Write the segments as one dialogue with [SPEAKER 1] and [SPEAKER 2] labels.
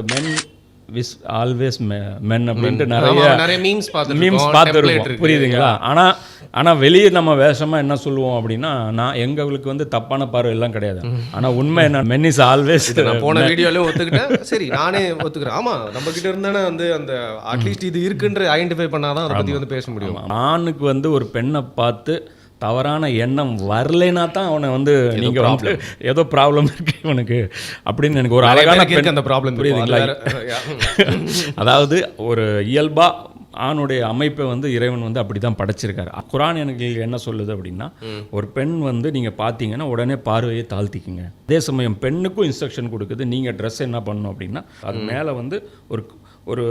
[SPEAKER 1] The men was always men அப்படின்ட்டு
[SPEAKER 2] ஆமா,
[SPEAKER 1] நிறைய
[SPEAKER 2] நிறைய மீம்ஸ் பார்த்துருக்கோம்
[SPEAKER 1] மீம்ஸ் பார்த்துருக்கோம். புரியுதுங்களா? ஆனால் ஆனால் வெளியே நம்ம வேஷமாக என்ன சொல்லுவோம் அப்படின்னா நான் எங்களுக்கு வந்து தப்பான பார்வை எல்லாம் கிடையாது. ஆனால் உண்மை என்ன? மென் இஸ் ஆல்வேஸ்
[SPEAKER 2] நான் போன வீடியோலயும் ஒத்துக்கிட்டேன். சரி நானே ஒத்துக்கிறேன். ஆமா நம்ம கிட்ட இருந்தானே வந்து அந்த அட்லீஸ்ட் இது இருக்குன்ற ஐடென்டிஃபை பண்ணாதான் அதை பத்தி வந்து பேச முடியும்.
[SPEAKER 1] ஆணுக்கு வந்து ஒரு பெண்ணை பார்த்து தவறான எண்ணம் வரலைனா தான் அவனை வந்து நீங்கள் வந்து ஏதோ ப்ராப்ளம் இருக்கு இவனுக்கு. அப்படின்னு எனக்கு ஒரு அழகான பெண்
[SPEAKER 2] அந்த ப்ராப்ளம்
[SPEAKER 1] புரியுதுங்களா? அதாவது ஒரு இயல்பா ஆணுடைய அமைப்பை வந்து இறைவன் வந்து அப்படி தான் படைச்சிருக்காரு. குரான் எனக்கு என்ன சொல்லுது அப்படின்னா ஒரு பெண் வந்து நீங்கள் பார்த்தீங்கன்னா உடனே பார்வையை தாழ்த்திக்குங்க. அதே சமயம் பெண்ணுக்கும் இன்ஸ்ட்ரக்ஷன் கொடுக்குது நீங்கள் ட்ரெஸ் என்ன பண்ணணும் அப்படின்னா அது மேலே வந்து ஒரு ஒரு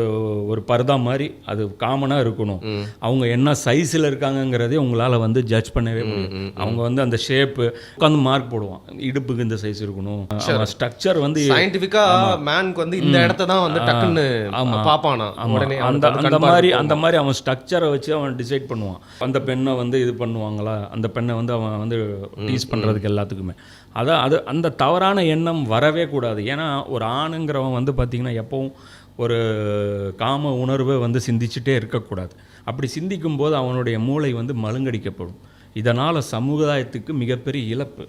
[SPEAKER 1] ஒரு பர்தா மாதிரி அது காமனாக இருக்கணும். அவங்க என்ன சைஸில் இருக்காங்கங்கிறதே உங்களால் வந்து ஜட்ஜ் பண்ணவே முடியும் அவங்க வந்து அந்த ஷேப்பு உட்காந்து மார்க் போடுவான். இடுப்புக்கு இந்த சைஸ் இருக்கணும். ஸ்ட்ரக்சர் வந்து
[SPEAKER 2] சயின்டிஃபிக்கா மேனுக்கு வந்து இந்த இடத்த தான் வந்து டக்குன்னு பாப்பானா
[SPEAKER 1] ஆமா.
[SPEAKER 2] உடனே
[SPEAKER 1] அந்த அந்த மாதிரி அந்த மாதிரி அவன் ஸ்ட்ரக்சரை வச்சு அவன் டிசைட் பண்ணுவான். அந்த பெண்ணை வந்து இது பண்ணுவாங்களா? அந்த பெண்ணை வந்து அவன் வந்து டீஸ் பண்ணுறதுக்கு எல்லாத்துக்குமே. அதான் அது அந்த தவறான எண்ணம் வரவே கூடாது. ஏன்னா ஒரு ஆணுங்கிறவன் வந்து பார்த்திங்கன்னா எப்பவும் ஒரு காம உணர்வை வந்து சிந்திச்சுட்டே இருக்கக்கூடாது. அப்படி சிந்திக்கும் போது அவனுடைய மூளை வந்து மழுங்கடிக்கப்படும். இதனால் சமுதாயத்துக்கு மிகப்பெரிய இழப்பு.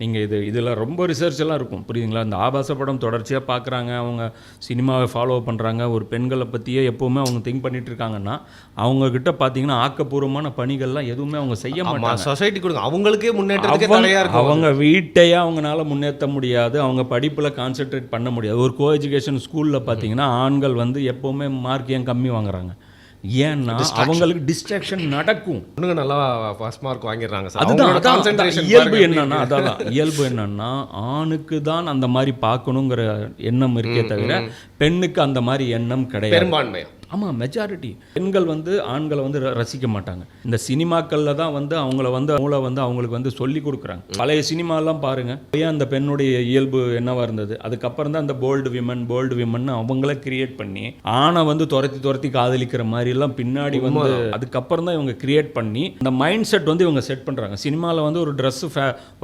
[SPEAKER 1] நீங்கள் இது இதில் ரொம்ப ரிசர்ச் எல்லாம் இருக்கும். புரியுதுங்களா? இந்த ஆபாச படம் தொடர்ச்சியாக பார்க்குறாங்க அவங்க சினிமாவை ஃபாலோ பண்ணுறாங்க ஒரு பெண்களை பற்றியே எப்போவுமே அவங்க திங்க் பண்ணிட்டு இருக்காங்கன்னா அவங்கக்கிட்ட பார்த்தீங்கன்னா ஆக்கப்பூர்வமான பணிகள்லாம் எதுவுமே அவங்க செய்ய மாட்டாங்க.
[SPEAKER 2] சொசைட்டி கொடுங்க. அவங்களுக்கே முன்னேற்றத்துக்கே
[SPEAKER 1] அவங்க-
[SPEAKER 2] தடையா இருக்கும்.
[SPEAKER 1] அவங்க வீட்டையே அவங்களால முன்னேற்ற முடியாது. அவங்க படிப்பில் கான்சென்ட்ரேட் பண்ண முடியாது. ஒரு கோ எஜுகேஷன் ஸ்கூலில் பார்த்தீங்கன்னா ஆண்கள் வந்து எப்போவுமே மார்க் ஏன் கம்மி வாங்குறாங்க? ஏன்னா அவங்களுக்கு டிஸ்ட்ராக்ஷன் நடக்கும்.
[SPEAKER 2] பொண்ணுங்க நல்லா ஃபர்ஸ்ட் மார்க் வாங்கிடுறாங்க சார்
[SPEAKER 1] அதுதான்
[SPEAKER 2] கான்சென்ட்ரேஷன்
[SPEAKER 1] இயல்பு என்னன்னா அதான் இயல்பு என்னன்னா ஆணுக்கு தான் அந்த மாதிரி பார்க்கணுங்கிற எண்ணம் இருக்கே தவிர பெண்ணுக்கு அந்த மாதிரி எண்ணம் கிடையாது.
[SPEAKER 2] பெரும்பான்மையா?
[SPEAKER 1] ஆமாம் மெஜாரிட்டி பெண்கள் வந்து ஆண்களை வந்து ரசிக்க மாட்டாங்க. இந்த சினிமாக்களில் தான் வந்து அவங்கள வந்து அவங்கள வந்து அவங்களுக்கு வந்து சொல்லி கொடுக்குறாங்க. பழைய சினிமாலாம் பாருங்க. ஏன் அந்த பெண்ணுடைய இயல்பு என்னவா இருந்தது? அதுக்கப்புறம் தான் அந்த போல்டு விமன் போல்டு விமன் அவங்கள கிரியேட் பண்ணி ஆணை வந்து துரத்தி துரத்தி காதலிக்கிற மாதிரி எல்லாம் பின்னாடி வந்து அதுக்கப்புறம் தான் இவங்க கிரியேட் பண்ணி அந்த மைண்ட் செட் வந்து இவங்க செட் பண்றாங்க. சினிமாவில் வந்து ஒரு ட்ரெஸ்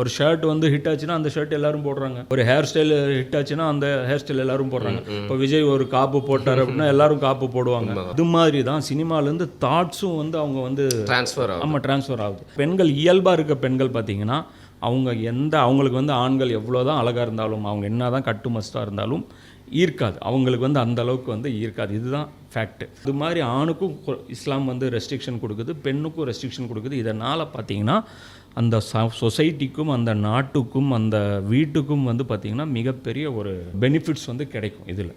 [SPEAKER 1] ஒரு ஷர்ட் வந்து ஹிட் ஆச்சுன்னா அந்த ஷர்ட் எல்லாரும் போடுறாங்க. ஒரு ஹேர் ஸ்டைல் ஹிட் ஆச்சுன்னா அந்த ஹேர் ஸ்டைல் எல்லாரும் போடுறாங்க. இப்போ விஜய் ஒரு காப்பு போட்டார் அப்படின்னா எல்லாரும் காப்பு போடுவாங்க. அது மாதிரி தான் சினிமாலேருந்து தாட்ஸும் வந்து அவங்க வந்து
[SPEAKER 2] ட்ரான்ஸ்ஃபர் ஆகும்
[SPEAKER 1] ஆமாம் ட்ரான்ஸ்ஃபர் ஆகுது. பெண்கள் இயல்பாக இருக்க பெண்கள் பார்த்தீங்கன்னா அவங்க எந்த அவங்களுக்கு வந்து ஆண்கள் எவ்வளோ தான் அழகாக இருந்தாலும் அவங்க என்ன தான் கட்டுமஸ்தாக இருந்தாலும் ஈர்க்காது. அவங்களுக்கு வந்து அந்த அளவுக்கு வந்து ஈர்க்காது. இதுதான் ஃபேக்ட் இது மாதிரி ஆணுக்கும் இஸ்லாம் வந்து ரெஸ்ட்ரிக்ஷன் கொடுக்குது பெண்ணுக்கும் ரெஸ்ட்ரிக்ஷன் கொடுக்குது. இதனால் பார்த்தீங்கன்னா அந்த சொசைட்டிக்கும் அந்த நாட்டுக்கும் அந்த வீட்டுக்கும் வந்து பார்த்திங்கன்னா மிகப்பெரிய ஒரு பெனிஃபிட்ஸ் வந்து கிடைக்கும் இதில்.